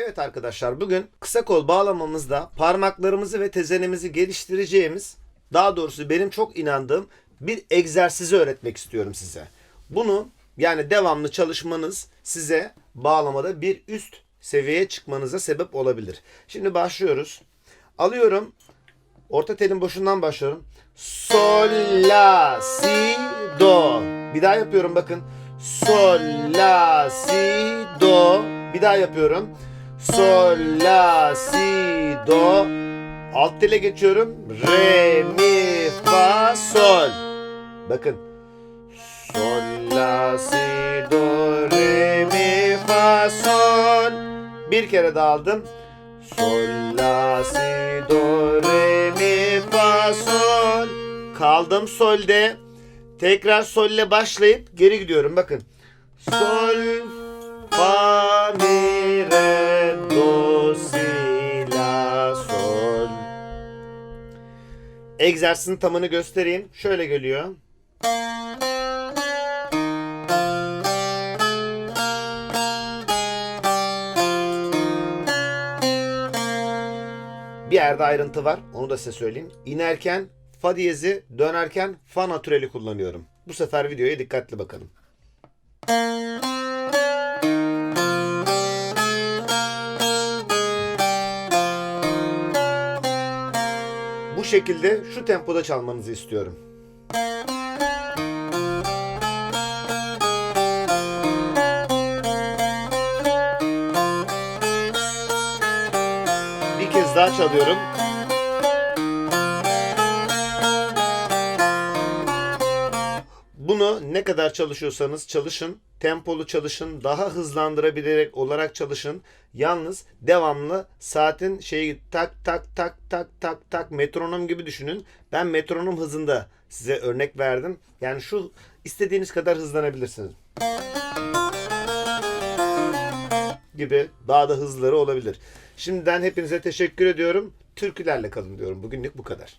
Evet arkadaşlar bugün kısa kol bağlamamızda parmaklarımızı ve tezenimizi geliştireceğimiz daha doğrusu benim çok inandığım bir egzersizi öğretmek istiyorum size. Bunu yani devamlı çalışmanız size bağlamada bir üst seviyeye çıkmanıza sebep olabilir. Şimdi başlıyoruz. Alıyorum. Orta telin boşundan başlıyorum. Sol, la, si, do. Bir daha yapıyorum bakın. Sol, la, si, do. Bir daha yapıyorum. Sol, la, si, do. Alt tele geçiyorum. Re, mi, fa, sol. Bakın. Sol, la, si, do, re, mi, fa, sol. Bir kere daha aldım. Sol, la, si, do, re, mi, fa, sol. Kaldım solde. Tekrar solle başlayıp geri gidiyorum. Bakın. Sol, Egzersizin tamını göstereyim. Şöyle geliyor. Bir yerde ayrıntı var. Onu da size söyleyeyim. İnerken fa diyezi, dönerken fa natüreli kullanıyorum. Bu sefer videoya dikkatli bakalım. Şekilde şu tempoda çalmanızı istiyorum. Bir kez daha çalıyorum. Bunu ne kadar çalışıyorsanız çalışın, tempolu çalışın, daha hızlandırabilerek olarak çalışın. Yalnız devamlı saatin şeyi tak tak tak tak tak tak metronom gibi düşünün. Ben metronom hızında size örnek verdim. Yani şu istediğiniz kadar hızlanabilirsiniz. gibi daha da hızları olabilir. Şimdiden hepinize teşekkür ediyorum. Türkülerle kalın diyorum. Bugünlük bu kadar.